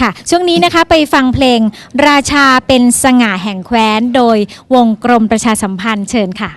ค่ะ ช่วงนี้นะคะไปฟังเพลงราชาเป็นสง่าแห่งแคว้น โดยวงกรมประชาสัมพันธ์เชิญค่ะ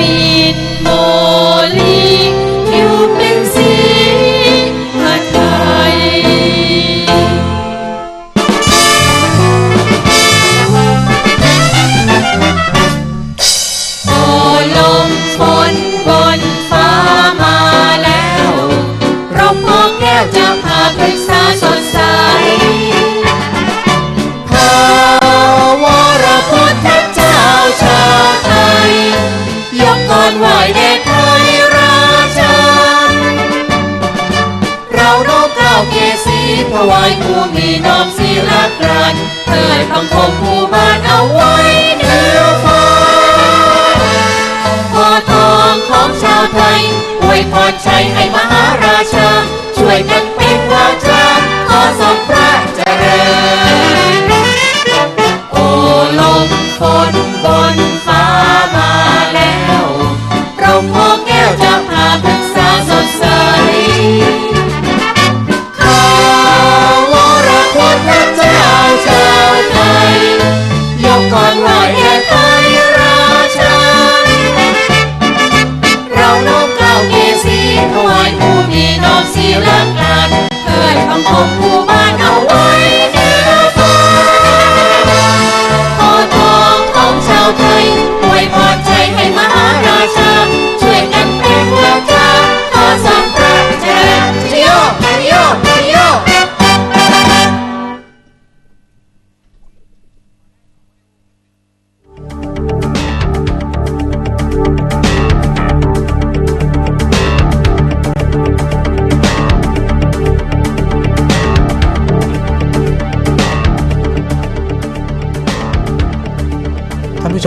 Amin. time.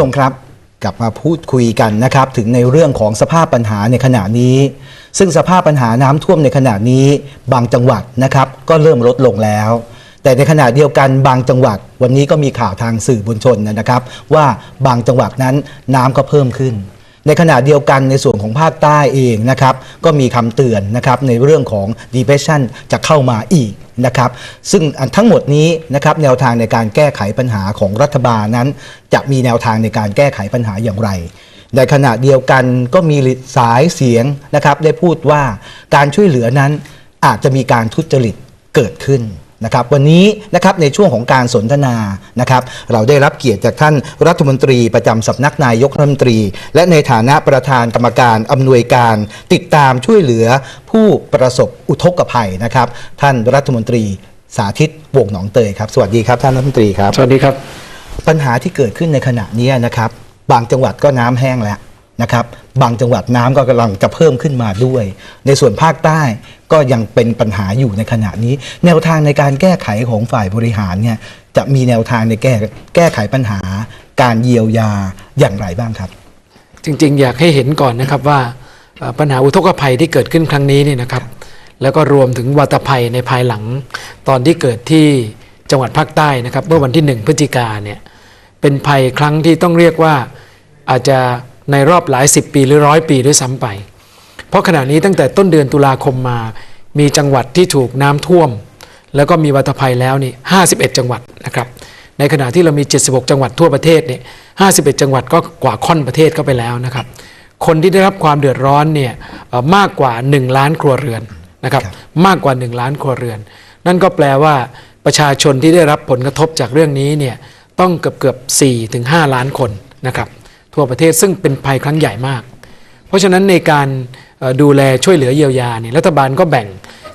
ู้ชมครับ กลับมาพูดคุยกันนะครับ ถึงในเรื่องของสภาพปัญหาในขณะนี้ ซึ่งสภาพปัญหาน้ำท่วมในขณะนี้ บางจังหวัดนะครับ ก็เริ่มลดลงแล้ว แต่ในขณะเดียวกันบางจังหวัด วันนี้ก็มีข่าวทางสื่อบนชนนะครับ ว่าบางจังหวัดนั้นน้ำก็เพิ่มขึ้น ในขณะเดียวกันในส่วนของภาคใต้เองนะครับก็มีคำเตือนนะครับในเรื่องของ depression จะเข้ามาอีกนะครับซึ่งทั้งหมดนี้นะครับแนวทางในการแก้ไขปัญหาของรัฐบาลนั้น จะมีแนวทางในการแก้ไขปัญหาอย่างไร ในขณะเดียวกันก็มีสายเสียงนะครับได้พูดว่าการช่วยเหลือนั้นอาจจะมีการทุจริตเกิดขึ้น นะครับวันนี้นะครับในช่วงของการสนทนานะครับเราได้รับเกียรติจากท่านรัฐมนตรีประจำสำนักนายกรัฐมนตรี และในฐานะประธานกรรมการอำนวยการติดตามช่วยเหลือผู้ประสบอุทกภัยนะครับ ท่านรัฐมนตรีสาธิตวงศ์หนองเตยครับ สวัสดีครับท่านรัฐมนตรีครับ สวัสดีครับ ปัญหาที่เกิดขึ้นในขณะนี้นะครับ บางจังหวัดก็น้ำแห้งแล้ว นะครับบางจังหวัดน้ำก็กำลังจะเพิ่มขึ้นมาด้วย ในส่วนภาคใต้ก็ยังเป็นปัญหาอยู่ในขณะนี้ แนวทางในการแก้ไขของฝ่ายบริหารเนี่ยจะมีแนวทางในแก้แก้ไขปัญหา การเยียวยาอย่างไรบ้างครับ จริงๆ อยากให้เห็นก่อนนะครับว่าปัญหาอุทกภัยที่เกิดขึ้นครั้งนี้เนี่ยนะครับ แล้วก็รวมถึงวัตภัยในภายหลัง ตอนที่เกิดที่จังหวัดภาคใต้นะครับ เมื่อวันที่1พฤศจิกาเนี่ยเป็นภัยครั้งที่ต้องเรียกว่าอาจจะ ในรอบหลายสิบปีหรือร้อยปีด้วยซ้ำไป เพราะขณะนี้ตั้งแต่ต้นเดือนตุลาคมมา มีจังหวัดที่ถูกน้ำท่วม แล้วก็มีวัตภัยแล้วนี่51 จังหวัดนะครับ ในขณะที่เรามี 76 จังหวัดทั่วประเทศเนี่ย51 จังหวัดก็กว่าค่อนประเทศเข้าไปแล้วนะครับ คนที่ได้รับความเดือดร้อนเนี่ยมากกว่า 1 ล้านครัวเรือนนะครับครับมากกว่า 1 ล้านครัวเรือน นั่นก็แปลว่าประชาชนที่ได้รับผลกระทบจากเรื่องนี้เนี่ยต้องเกือบเกือบ4ถึง5ล้านคนนะครับ ทั่วประเทศซึ่งเป็นภัยครั้งใหญ่มาก เพราะฉะนั้นในการเอ่อดูแลช่วยเหลือเยียวยาเนี่ยรัฐบาลก็แบ่ง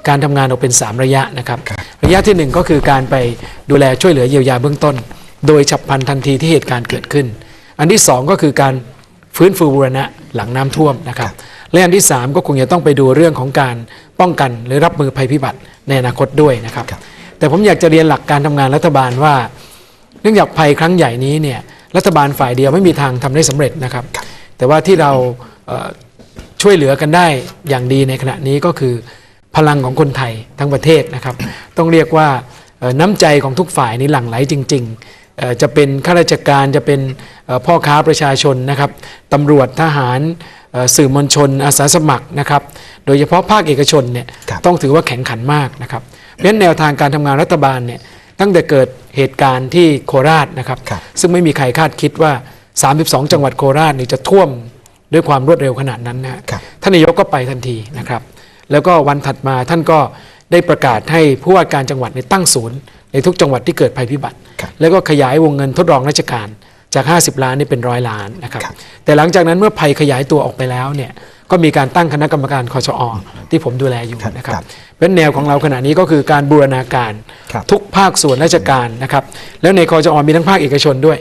การทำงานออกเป็น 3 ระยะนะครับระยะทีหนึ่1 ก็คือการไปดูแลช่วยเหลือเยียวยาเบื้องต้น โดยฉับพลันทันทีที่เหตุการณ์เกิดขึ้น อันที่ 2 ก็คือการฟื้นฟูบูรณะหลังน้ำท่วมนะครับและอันที่ 3 ก็คงจะต้องไปดูเรื่องของการป้องกันหรือรับมือภัยพิบัติในอนาคตด้วยนะครับ แต่ผมอยากจะเรียนหลักการทำงานรัฐบาลว่า เนื่องจากภัยครั้งใหญ่นี้เนี่ย รัฐบาลฝ่ายเดียวไม่มีทางทำได้สำเร็จนะครับ แต่ว่าที่เราเอ่อช่วยเหลือกันได้อย่างดีในขณะนี้ก็คือ พลังของคนไทยทั้งประเทศนะครับ ต้องเรียกว่าเอ่อน้ำใจของทุกฝ่ายนี่หลั่งไหลจริงๆเอ่อจะเป็นข้าราชการจะเป็นเอ่อพ่อค้าประชาชนนะครับตำรวจทหารเอ่อสื่อมวลชนอาสาสมัครนะครับ โดยเฉพาะภาคเอกชนเนี่ยครับต้องถือว่าแข็งขันมากนะครับเพราะฉะนั้นแนวทางการทำงานรัฐบาลเนี่ย ตั้งแต่เกิดเหตุการณ์ที่โคราชนะครับครับซึ่งไม่มีใครคาดคิดว่า 32 จังหวัดโคราชนี่จะท่วมด้วยความรวดเร็วขนาดนั้นนะฮะครับท่านนายกก็ไปทันทีนะครับ แล้วก็วันถัดมาท่านก็ได้ประกาศให้ผู้ว่าการจังหวัดในยตั้งศูนย์ในทุกจังหวัดที่เกิดภัยพิบัติครับแล้วก็ขยายวงเงินทดลองราชการจาก 50 ล้านนี่เป็นร้อยล้านนะครับครับแต่หลังจากนั้นเมื่อภัยขยายตัวออกไปแล้วเนี่ย ก็มีการตั้งคณะกรรมการคอชอที่ผมดูแลอยู่นะครับครับเป็นแนวของเราขณะนี้ก็คือการบูรณาการครับทุกภาคส่วนราชการนะครับ แล้วในคอจอมีทั้งภาคเอกชนด้วย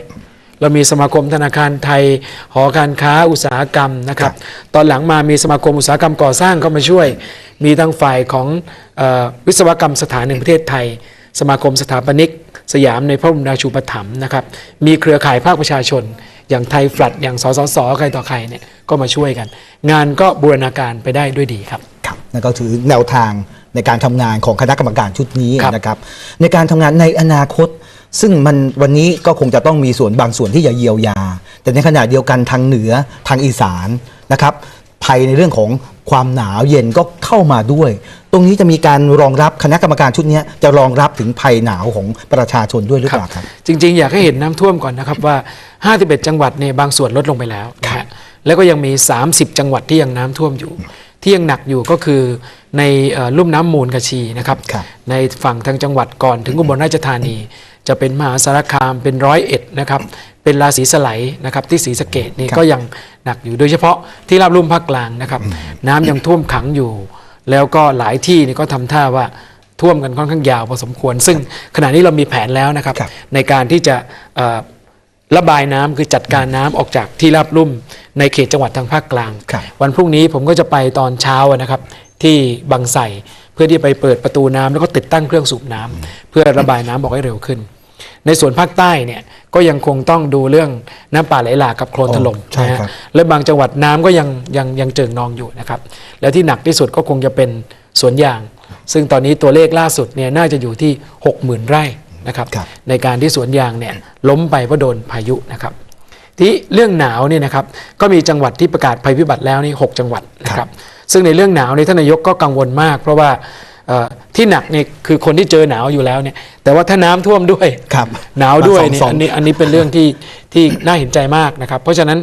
เรามีสมาคมธนาคารไทย หอการค้าอุตสาหกรรมนะครับ ตอนหลังมามีสมาคมอุตสาหกรรมก่อสร้างเข้ามาช่วย มีทางฝ่ายของเออวิศวกรรมสถานแห่งประเทศไทย สมาคมสถาปนิก สยามในพระบรมราชูปถัมภ์นะครับ มีเครือข่ายภาคประชาชน อย่างไทยฟลัดอย่างสสสใครต่อใครเนี่ยก็มาช่วยกัน งานก็บูรณาการไปได้ด้วยดีครับครับนั่นก็ถือแนวทางในการทำงานของคณะกรรมการชุดนี้ครับนะครับ ในการทำงานในอนาคต ซึ่งมันวันนี้ก็คงจะต้องมีส่วนบางส่วนที่จะเยียวยา แต่ในขณะเดียวกันทางเหนือทางอีสานนะครับ ภัยในเรื่องของความหนาวเย็นก็เข้ามาด้วย ตรงนี้จะมีการรองรับคณะกรรมการชุดนี้จะรองรับถึงภัยหนาวของประชาชนด้วยหรือเปล่าครับ จริง ๆ อยากให้เห็นน้ำท่วมก่อนนะครับว่า 51 จังหวัดเนี่ยบางส่วนลดลงไปแล้วนะฮะแล้วก็ยังมี 30 จังหวัดที่ยังน้ำท่วมอยู่ ที่ยังหนักอยู่ก็คือในเอ่อลุ่มน้ำมูลกระชีนะครับครับ ในฝั่งทางจังหวัดก่อนถึงอุบลราชธานี จะเป็นมหาสารคามเป็นร้อยเอ็ดนะครับเป็นราศีสไลยนะครับที่ศรีสะเกดนี่ครับก็ยังหนักอยู่โดยเฉพาะที่ราบลุ่มภาคกลางนะครับ น้ำยังท่วมขังอยู่ แล้วก็หลายที่นี่ก็ทำท่าว่าท่วมกันค่อนข้างยาวพอสมควร ซึ่งขณะนี้เรามีแผนแล้วนะครับครับในการที่จะเอ่อระบายน้ำคือจัดการน้ำออกจากที่ราบลุ่มในเขตจังหวัดทางภาคกลางครับวันพรุ่งนี้ผมก็จะไปตอนเช้าอะนะครับที่บางไทรเพื่อที่ไปเปิดประตูน้ำแล้วก็ติดตั้งเครื่องสูบน้ำเพื่อระบายน้ำออกให้เร็วขึ้น ในส่วนภาคใต้เนี่ยก็ยังคงต้องดูเรื่องน้ำป่าไหลหลากกับโคลนถล่มใช่นะฮะครับและบางจังหวัดน้ำก็ยังยังยังเจิ่งนองอยู่นะครับ แล้วที่หนักที่สุดก็คงจะเป็นสวนยาง ซึ่งตอนนี้ตัวเลขล่าสุดเนี่ยน่าจะอยู่ที่ 60,000 ไร่นะครับครับในการที่สวนยางเนี่ยล้มไปเพราะโดนพายุนะครับ ที่เรื่องหนาวเนี่ยนะครับก็มีจังหวัดที่ประกาศภัยพิบัติแล้วนี่หกจังหวัดนะคครัรับบซึ่งในเรื่องหนาวในยท่านนายกก็กังวลมาก เพราะว่าเอ่อ ที่หนักเนี่ยคือคนที่เจอหนาวอยู่แล้วเนี่ย แต่ว่าถ้าน้ำท่วมด้วยครับหนาวด้วยเนี่ยสองๆอันนี้อันนี้เป็นเรื่องที่ที่น่าเห็นใจมากนะครับ เพราะฉะนั้น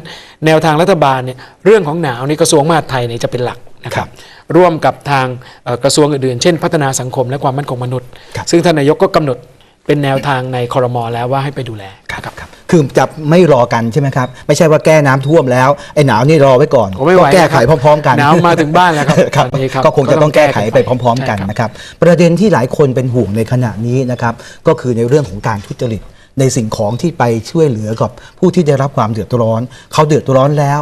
แนวทางรัฐบาลเนี่ยเรื่องของหนาวนี่กระทรวงมหาดไทยเนี่ยจะเป็นหลักนะครับ ร่วมกับทางเอ่อกระทรวงอื่นๆ เช่น พัฒนาสังคมและความมั่นคงมนุษย์ครับซึ่งท่านนายกก็กำหนดเป็นแนวทางในคอรมอแล้วว่าให้ไปดูแลนะ ครับครับคือจะไม่รอกันใช่ไหมครับ ไม่ใช่ว่าแก้น้ำท่วมแล้วไอ้หนาวนี่รอไว้ก่อนโอ้ไม่ไหวก็แก้ไขนะครับพร้อม ๆ กันหนาวมาถึงบ้านแล้วครับครับตอนนี้ครับก็คงจะต้องแก้ไขไปก็ต้องแก้กันไปพร้อม ๆ กันใช่ครับนะครับ ประเด็นที่หลายคนเป็นห่วงในขณะนี้นะครับก็คือในเรื่องของการทุจริตในสิ่งของที่ไปช่วยเหลือกับผู้ที่ได้รับความเดือดร้อน เขาเดือดร้อนแล้ว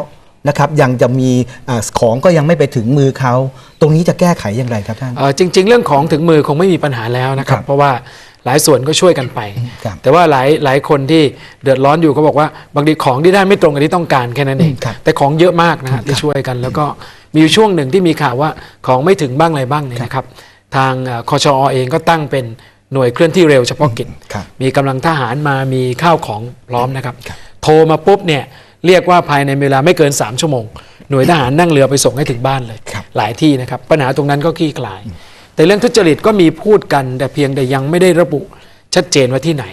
นะครับยังจะมีอ่าของก็ยังไม่ไปถึงมือเขา ตรงนี้จะแก้ไขอย่างไรครับท่านเอ่อจริง ๆ เรื่องของถึงมือคงไม่มีปัญหาแล้วนะครับครับเพราะว่า หลายส่วนก็ช่วยกันไปครับแต่ว่าหลายหลายคนที่เดือดร้อนอยู่ก็บอกว่า บางทีของที่ได้ไม่ตรงกับที่ต้องการแค่นั้นเองครับแต่ของเยอะมากนะฮะที่ช่วยกัน แล้วก็มีอยู่ช่วงหนึ่งที่มีข่าวว่าของไม่ถึงบ้างอะไรบ้างเนี่ยนะครับ ทางเอ่อคชอเองก็ตั้งเป็นหน่วยเคลื่อนที่เร็วเฉพาะกิจครับมีกำลังทหารมามีข้าวของพร้อมนะครับครับ โทรมาปุ๊บเนี่ยเรียกว่าภายในเวลาไม่เกิน 3 ชั่วโมง หน่วยทหารนั่งเรือไปส่งให้ถึงบ้านเลยครับหลายที่นะครับ ปัญหาตรงนั้นก็คลี่คลาย แต่เรื่องทุจริตก็มีพูดกันแต่เพียงแต่ยังไม่ได้ระบุชัดเจนว่าที่ไหน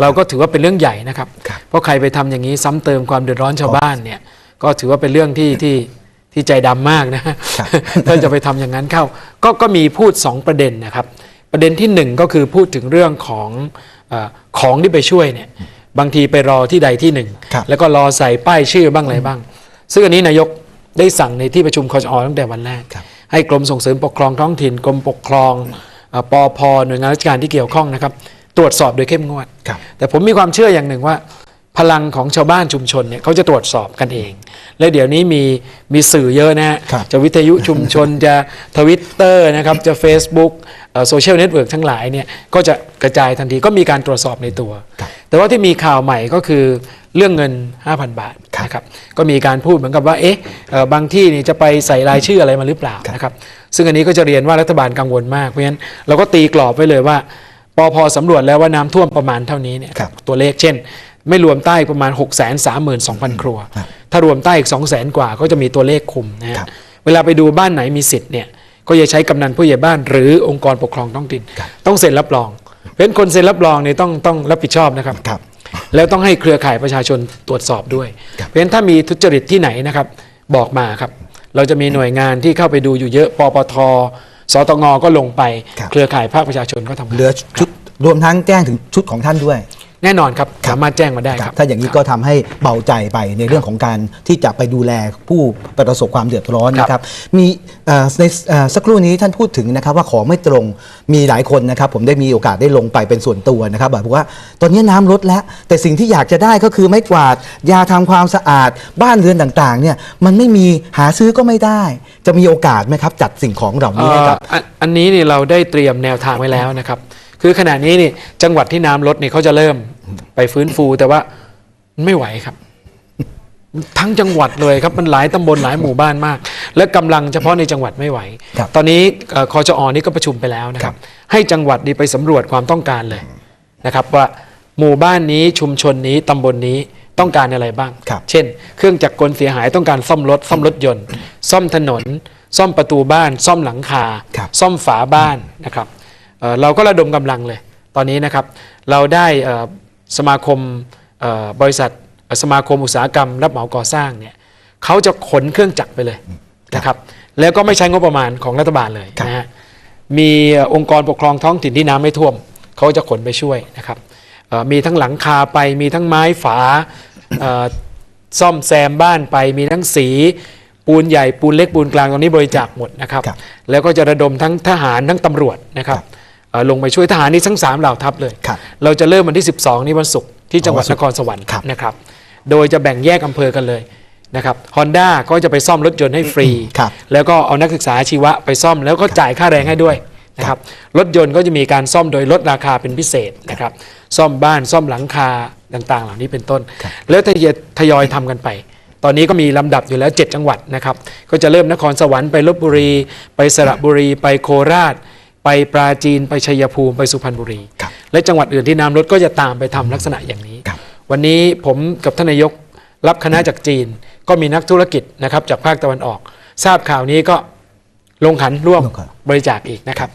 เราก็ถือว่าเป็นเรื่องใหญ่นะครับครับเพราะใครไปทำอย่างนี้ซ้ำเติมความเดือดร้อนชาวบ้านเนี่ยก็ถือว่าเป็นเรื่องที่ที่ที่ใจดำมากนะครับถ้าจะไปทำอย่างนั้นเข้า ก็ก็มีพูด 2 ประเด็นนะครับ ประเด็นที่หนึ่งก็คือพูดถึงเรื่องของเออของที่ไปช่วยเนี่ยบางทีไปรอที่ใดที่หนึ่งครับแล้วก็รอใส่ป้ายชื่อบ้างอะไรบ้าง ซึ่งอันนี้นายกได้สั่งในที่ประชุมคอชอตั้งแต่วันแรกครับ ให้กรมส่งเสริมปกครองท้องถิ่นกรมปกครองเอ่อปอพหน่วยงานราชการที่เกี่ยวข้องนะครับ ตรวจสอบโดยเข้มงวดครับแต่ผมมีความเชื่ออย่างหนึ่งว่า พลังของชาวบ้านชุมชนเนี่ยเขาจะตรวจสอบกันเอง และเดี๋ยวนี้มีมีสื่อเยอะนะฮะครับจะวิทยุชุมชนจะทวิตเตอร์นะครับจะ Facebook โซเชียลเน็ตเวิร์กทั้งหลายเนี่ยก็จะกระจายทันทีก็มีการตรวจสอบในตัวครับแต่ว่าที่มีข่าวใหม่ก็คือ เรื่องเงิน 5,000 บาทครับนะครับก็มีการพูดเหมือนกับว่าเอ๊ะเอ่อบางที่นี่จะไปใส่รายชื่ออะไรมาหรือเปล่าครับนะครับซึ่งอันนี้ก็จะเรียนว่ารัฐบาลกังวลมากเพราะฉะนั้นเราก็ตีกรอบไว้เลยว่าปอพสำรวจแล้วว่าน้ำท่วมประมาณเท่านี้เนี่ยครับตัวเลขเช่น ไม่รวมใต้ประมาณ 6 3 2 0 0 0 ครัวครับถ้ารวมใต้อีก 2 0 0 0 0 0 กว่าก็จะมีตัวเลขคุมนะฮะครับเวลาไปดูบ้านไหนมีสิทธิ์เนี่ยก็จะใช้กำนันผู้ใหญ่บ้าน หรือองค์กรปกครองท้องถิ่นครับต้องเซ็นรับรองเพราะฉะนั้นคนเซ็นรับรองเนี่ยต้องต้องรับผิดชอบนะครับครับ แล้วต้องให้เครือข่ายประชาชนตรวจสอบด้วยครับเพราะฉะนั้นถ้ามีทุจริตที่ไหนนะครับ บอกมาครับ เราจะมีหน่วยงานที่เข้าไปดูอยู่เยอะปปทสตงก็ลงไปครับเครือข่ายภาคประชาชนก็ทำงาน เหลือชุดรวมทั้งแจ้งถึงชุดของท่านด้วย แน่นอนครับสามารถแจ้งมาได้คครัรับบถ้าอย่างนี้ก็ทำให้เบาใจไปในเรื่องของการที่จะไปดูแลผู้ประสบความเดือดร้อนนะครับ มีเอ่อในเอ่อสักครู่นี้ท่านพูดถึงนะครับว่าของไม่ตรงมีหลายคนนะครับ ผมได้มีโอกาสได้ลงไปเป็นส่วนตัวนะครับบอกว่าตอนนี้น้ำลดแล้ว แต่สิ่งที่อยากจะได้ก็คือไม้กวาดยาทำความสะอาด บ้านเรือนต่างๆเนี่ยมันไม่มีหาซื้อก็ไม่ได้ จะมีโอกาสไหมครับ จัดสิ่งของเหล่านี้ให้กับเอ่ออันอันนี้นี่เราได้เตรียมแนวทางไว้แล้วนะครับคือขณะนี้นี่จังหวัดที่น้ำลดนี่เขาจะเริ่ม ไปฟื้นฟูแต่ว่าไม่ไหวครับ ทั้งจังหวัดเลยครับมันหลายตำบลหลายหมู่บ้านมาก และกำลังเฉพาะในจังหวัดไม่ไหวครับตอนนี้เอ่อคอจอนี่ก็ประชุมไปแล้วนะครับ ให้จังหวัดนี้ไปสำรวจความต้องการเลยนะครับ ว่าหมู่บ้านนี้ชุมชนนี้ตำบลนี้ต้องการอะไรบ้างครับเช่น เครื่องจักรกลเสียหายต้องการซ่อมรถซ่อมรถยนต์ ซ่อมถนน ซ่อมประตูบ้าน ซ่อมหลังคาครับซ่อมฝาบ้านนะครับเอ่อเราก็ระดมกำลังเลย ตอนนี้นะครับ เราได้เอ่อ สมาคมเอ่อบริษัทเอ่อสมาคมอุตสาหกรรม รับเหมาก่อสร้างเนี่ยเขาจะขนเครื่องจักรไปเลยนะครับแล้วก็ไม่ใช้งบประมาณของรัฐบาลเลยครับนะฮะมีเอ่อองค์กรปกครองท้องถิ่นที่น้ำไม่ท่วม เขาจะขนไปช่วยนะครับเอ่อมีทั้งหลังคาไปมีทั้งไม้ฝาเอ่อซ่อมแซมบ้านไปมีทั้งสี ปูนใหญ่ปูนเล็กปูนกลางตรงนี้บริจาคหมดนะครับครับ แล้วก็จะระดมทั้งทหารทั้งตำรวจนะครับเอ่อ ลงไปช่วยทหารนี่ทั้งสามเหล่าทัพเลยครับเราจะเริ่มวันที่ 12 นี้วันศุกร์ที่จังหวัดอ๋อวันศุนกร์ครสวรรค์ครับนะครับ โดยจะแบ่งแยกอำเภอกันเลยนะครับฮอนด้าก็จะไปซ่อมรถยนต์ให้ฟรีครับแล้วก็เอานักศึกษาอาชีวะไปซ่อมแล้วก็จ่ายค่าแรงให้ด้วยนะครับ รถยนต์ก็จะมีการซ่อมโดยลดราคาเป็นพิเศษนะครับ ซ่อมบ้านซ่อมหลังคาต่าง ๆ เหล่านี้เป็นต้น แล้วทยอยทยอยทำกันไปตอนนี้ก็มีลำดับอยู่แล้ว 7 จังหวัดนะครับ ก็จะเริ่มนครสวรรค์ไปลบบุรี ไปสระบุรี ไปโคราช ไปปราจีนไปชัยภูมิไปสุพรรณบุรีครับและจังหวัดอื่นที่น้ำลดก็จะตามไปทำลักษณะอย่างนี้ครับวันนี้ผมกับท่านนายกรับคณะจากจีน ก็มีนักธุรกิจนะครับจากภาคตะวันออก ทราบข่าวนี้ก็ลงขันร่วมลงขันบริจาคอีกนะครับ